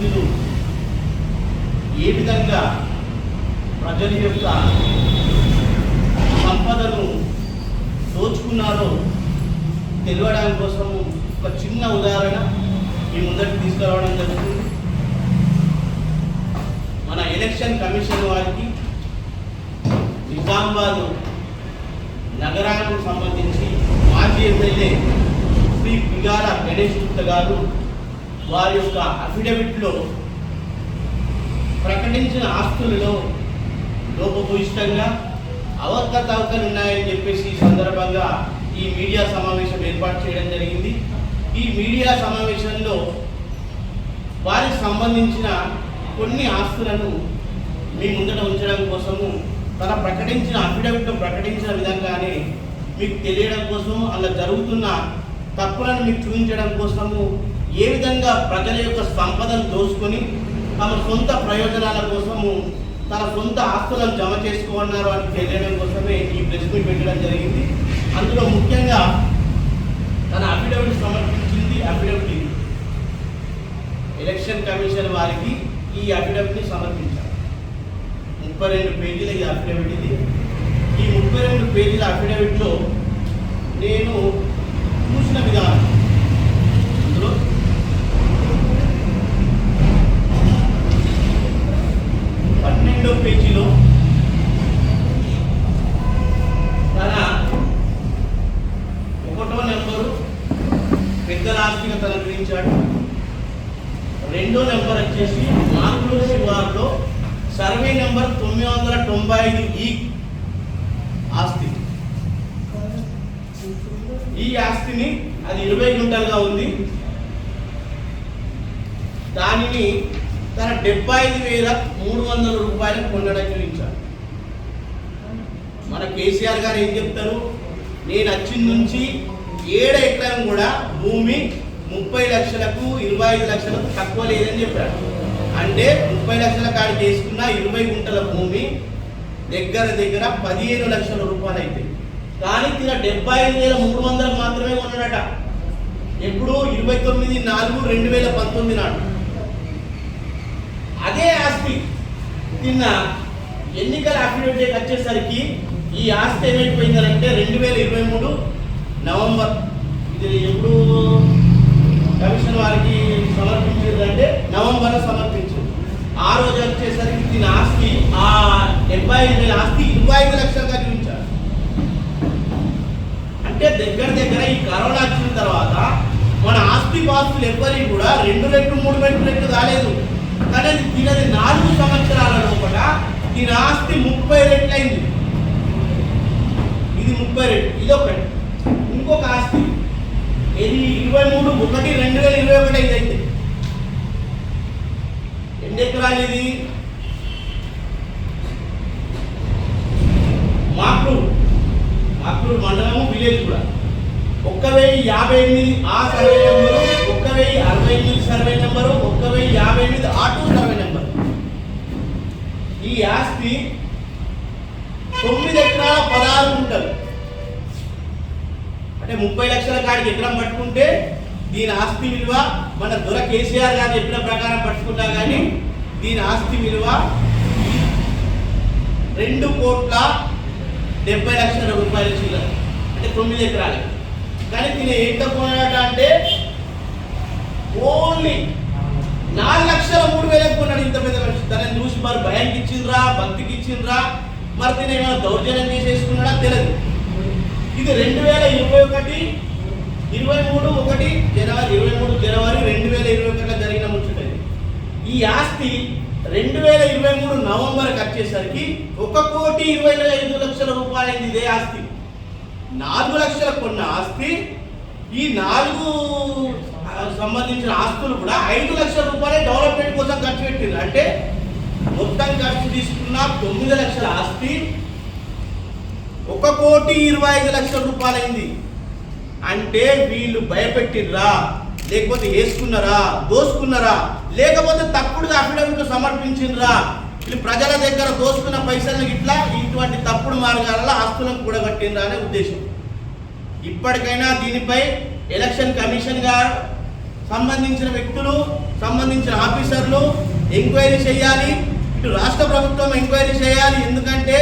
వ్యక్తులు ఏ విధంగా ప్రజల యొక్క సంపదను దోచుకున్నారో తెలియడం కోసం ఒక చిన్న ఉదాహరణ మీ ముందరికి తీసుకురావడం జరుగుతుంది. మన ఎలక్షన్ కమిషన్ వారికి నిజామాబాద్ నగరానికి సంబంధించి మాజీ ఎమ్మెల్యే శ్రీ పిగాల గణేష్ గుప్త గారు వారి యొక్క అఫిడవిట్లో ప్రకటించిన ఆస్తులలో లోపభూయిష్టంగా అవకతవకలు ఉన్నాయని చెప్పేసి ఈ సందర్భంగా ఈ మీడియా సమావేశం ఏర్పాటు చేయడం జరిగింది. ఈ మీడియా సమావేశంలో వారికి సంబంధించిన కొన్ని ఆస్తులను మీ ముందట ఉంచడం కోసము తన ప్రకటించిన అఫిడవిట్లో ప్రకటించిన విధంగానే మీకు తెలియడం కోసం అలా జరుగుతున్న తప్పులను మీకు చూపించడం కోసము ఏ విధంగా ప్రజల యొక్క సంపదను దోచుకొని తమ సొంత ప్రయోజనాల కోసము తన సొంత ఆస్తులను జమ చేసుకోమన్నారు అని తెలియడం కోసమే ఈ ప్రెస్ మీట్ పెట్టడం జరిగింది. అందులో ముఖ్యంగా తన అఫిడవిట్ సమర్పించింది అఫిడవిట్ ఇది. ఎలక్షన్ కమిషన్ వారికి ఈ అఫిడవిట్ని సమర్పించారు. ముప్పై రెండు పేజీల ఈ అఫిడవిట్ ఇది. ఈ ముప్పై రెండు పేజీల అఫిడవిట్లో నేను చూసిన విధానం అందులో రెండో పేజీలో తన ఒకటో నెంబరు పెద్దల ఆస్తిగా తన గురించాడు రెండో నెంబర్ వచ్చేసి మాకులూరు శివారులో సర్వే నెంబర్ తొమ్మిది వందల తొంభై ఐదు ఈ ఆస్తి. ఈ ఆస్తిని అది ఇరవై గుంటలుగా ఉంది. దానిని తన డెబ్బై ఐదు వేల మూడు వందల రూపాయలకు కొనడం గురించాడు మన కేసీఆర్ గారు ఏం చెప్తారు? నేను వచ్చిన నుంచి ఏడు ఎకరం కూడా భూమి ముప్పై లక్షలకు ఇరవై ఐదు లక్షలకు తక్కువ లేదని చెప్పాడు. అంటే ముప్పై లక్షల కాడి చేసుకున్న ఇరవై గుంటల భూమి దగ్గర దగ్గర పదిహేను లక్షల రూపాయలు అయితే. కానీ తిన డెబ్బై ఐదు వేల మూడు వందలు మాత్రమే కొన్నాడట. ఎప్పుడు? ఇరవై తొమ్మిది నాలుగు రెండు వేల పంతొమ్మిది నాడు. అదే ఆస్తి. నిన్న ఎన్నికల అఫిడవిట్ వచ్చేసరికి ఈ ఆస్తి ఏమైపోయిందంటే రెండు వేల ఇరవై మూడు నవంబర్. ఇది ఎప్పుడు కమిషన్ వారికి సమర్పించిందంటే నవంబర్ సమర్పించింది ఆ రోజు వచ్చేసరికి దీని ఆస్తి ఆ డెబ్బై ఐదు వేల ఆస్తి ఇరవై ఐదు లక్షలుగా చూపించారు. అంటే దగ్గర దగ్గర ఈ కరోనా వచ్చిన తర్వాత మన ఆస్తి పాస్తులు ఎవ్వరికి కూడా రెండు రెట్లు మూడు రెట్లు రెట్లు కాలేదు కానీ దీనది నాలుగు సంవత్సరాల లోపల దీని ఆస్తి ముప్పై రెట్లయింది ఇది ముప్పై రెట్లు ఇది ఒకటి. ఇంకొక ఆస్తి ఇది ఇరవై మూడు. ఒకటి రెండు వేల ఇరవై ఒకటి ఐదు అయితే ఎన్ని ఎకరాలు ఇది? మాక్రూర్. మాక్రూర్ మండలము విలేజ్ కూడా. ఒక్క వెయ్యి యాభై ఎనిమిది ఆ సర్వే నెంబరు ఒక్క వెయ్యి అరవై ఎనిమిది సర్వే నెంబరు యాభై ఎనిమిది ఆటో సర్వే నెంబర్. ఈ ఆస్తి తొమ్మిది ఎకరాల పదహారు గుంటలు. అంటే ముప్పై లక్షల కాడికి ఎకరం పట్టుకుంటే దీని ఆస్తి విలువ మన దొర కేసీఆర్ గారు చెప్పిన ప్రకారం పట్టుకున్నా కానీ దీని ఆస్తి విలువ రెండు కోట్ల డెబ్బై లక్షల రూపాయల చిల్లర. అంటే తొమ్మిది ఎకరాలు కానీ దీని ఎంత కొన్నాడట అంటే మరి తిని ఏమైనా దౌర్జన్యం చేసేసుకున్నాడా తెలియదు. ఇది రెండు వేల ఇరవై ఒకటి ఇరవై మూడు ఒకటి జనవరి ఇరవై మూడు జనవరి రెండు వేల ఇరవై ఒకటిలో జరిగిన ముచ్చట ఈ ఆస్తి రెండు వేల ఇరవై మూడు నవంబర్కి వచ్చేసరికి ఒక కోటి ఇరవై ఐదు లక్షల రూపాయలైంది ఇదే ఆస్తి. నాలుగు లక్షల కొన్న ఆస్తి ఈ నాలుగు సంబంధించిన ఆస్తులు కూడా ఐదు లక్షల రూపాయలు డెవలప్మెంట్ కోసం ఖర్చు పెట్టింది అంటే మొత్తం ఖర్చు తీసుకున్న తొమ్మిది లక్షల ఆస్తి ఒక కోటి ఇరవై ఐదు లక్షల రూపాయలైంది. అంటే వీళ్ళు భయపెట్టిర్రా లేకపోతే వేసుకున్నారా దోసుకున్నారా లేకపోతే తప్పుడుగా అఫిడవిట్ సమర్పించిండ్రా. వీళ్ళు ప్రజల దగ్గర దోసుకున్న పైసలను ఇట్లా ఇటువంటి తప్పుడు మార్గాలలో ఆస్తులను కూడగట్టిండ్రా అనే ఉద్దేశం. ఇప్పటికైనా దీనిపై ఎలక్షన్ కమిషన్ గారు సంబంధించిన వ్యక్తులు సంబంధించిన ఆఫీసర్లు ఎంక్వైరీ చేయాలి. ఇటు రాష్ట్ర ప్రభుత్వం ఎంక్వైరీ చేయాలి. ఎందుకంటే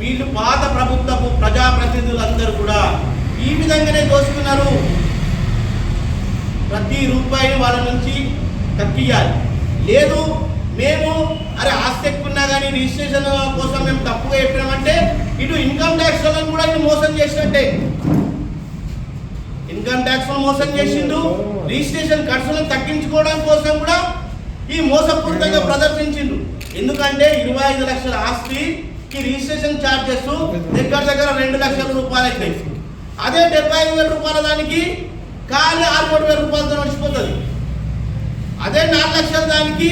వీళ్ళు పాత ప్రభుత్వపు ప్రజాప్రతినిధులందరూ కూడా ఈ విధంగానే దోచుకున్నారు ప్రతి రూపాయిని వాళ్ళ నుంచి తప్పియాలి లేదు మేము అరే ఆస్తి ఎక్కువ ఉన్నా కానీ రిజిస్ట్రేషన్ కోసం మేము తప్పుగా చెప్పినామంటే ఇటు ఇన్కమ్ ట్యాక్స్ వాళ్ళని కూడా ఇటు మోసం చేసినట్టే. ఇన్కమ్ ట్యాక్స్ మోసం చేసిండు రిజిస్ట్రేషన్ ఖర్చులను తగ్గించుకోవడం కోసం ఈ మోసపూరితంగా ప్రదర్శించిండు. ఎందుకంటే ఇరవై ఐదు లక్షల ఆస్తికి రిజిస్ట్రేషన్ ఛార్జెస్ దగ్గర దగ్గర రెండు లక్షల రూపాయలు అవుతాయి అదే డెబ్బై ఐదు వేల రూపాయల దానికి ఖాళీ ఆరు మూడు వేల రూపాయలతో నడిచిపోతుంది. అదే నాలుగు లక్షల దానికి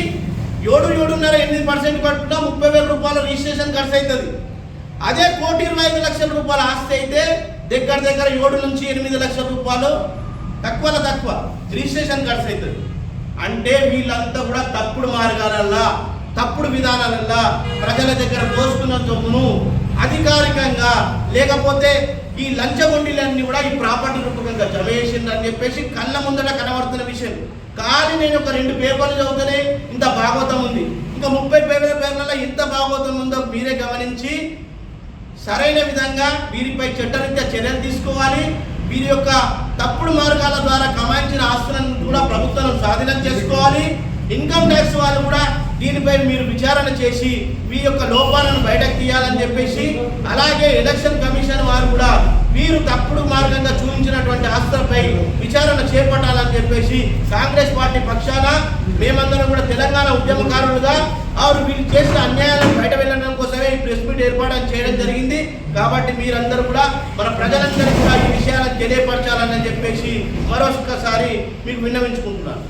ఏడు ఏడున్నర ఎనిమిది పర్సెంట్ కట్టుకుంటా ముప్పై వేల రూపాయల రిజిస్ట్రేషన్ ఖర్చు అవుతుంది అదే కోటి ఇరవై ఐదు లక్షల రూపాయల ఆస్తి అయితే దగ్గర దగ్గర ఏడు నుంచి ఎనిమిది లక్షల రూపాయలు తక్కువలో తక్కువ రిజిస్ట్రేషన్ ఖర్చు అవుతుంది అంటే వీళ్ళంతా కూడా తప్పుడు మార్గాలల్లా తప్పుడు విధానాలల్లా ప్రజల దగ్గర దోసుకున్న సొమ్మును అధికారికంగా లేకపోతే ఈ లంచగొండీలన్నీ కూడా ఈ ప్రాపర్టీ రూపకంగా జమ చేసిండ్రు చెప్పేసి కళ్ళ ముందట కనబడుతున్న విషయం. కానీ నేను ఒక రెండు పేపర్లు చదివితేనే ఇంత భాగవతం ఉంది. ఇంకా ముప్పై పేర్ల పేర్లలో ఎంత భాగవతం ఉందో మీరే గమనించి సరైన విధంగా వీరిపై చట్టరీత్యా చర్యలు తీసుకోవాలి. వీరి యొక్క తప్పుడు మార్గాల ద్వారా కమాయించిన ఆస్తులను కూడా ప్రభుత్వం స్వాధీనం చేసుకోవాలి. ఇన్కమ్ ట్యాక్స్ వాళ్ళు కూడా దీనిపై మీరు విచారణ చేసి మీ యొక్క లోపాలను బయటకు తీయాలని చెప్పేసి అలాగే ఎలక్షన్ కమిషన్ వారు కూడా వీరు తప్పుడు మార్గంగా చూపించినటువంటి ఆస్తులపై విచారణ చేపట్టాలని చెప్పేసి కాంగ్రెస్ పార్టీ పక్షాన మేమందరం కూడా తెలంగాణ ఉద్యమకారులుగా వారు వీళ్ళు చేసిన అన్యాయాలను బయట వెళ్ళడం కోసమే ఈ ప్రెస్ మీట్ ఏర్పాటు చేయడం జరిగింది. కాబట్టి మీరందరూ కూడా మన ప్రజలందరూ కూడా ఈ విషయాలను తెలియపరచాలని చెప్పేసి మరొకసారి మీకు విన్నవించుకుంటున్నాను.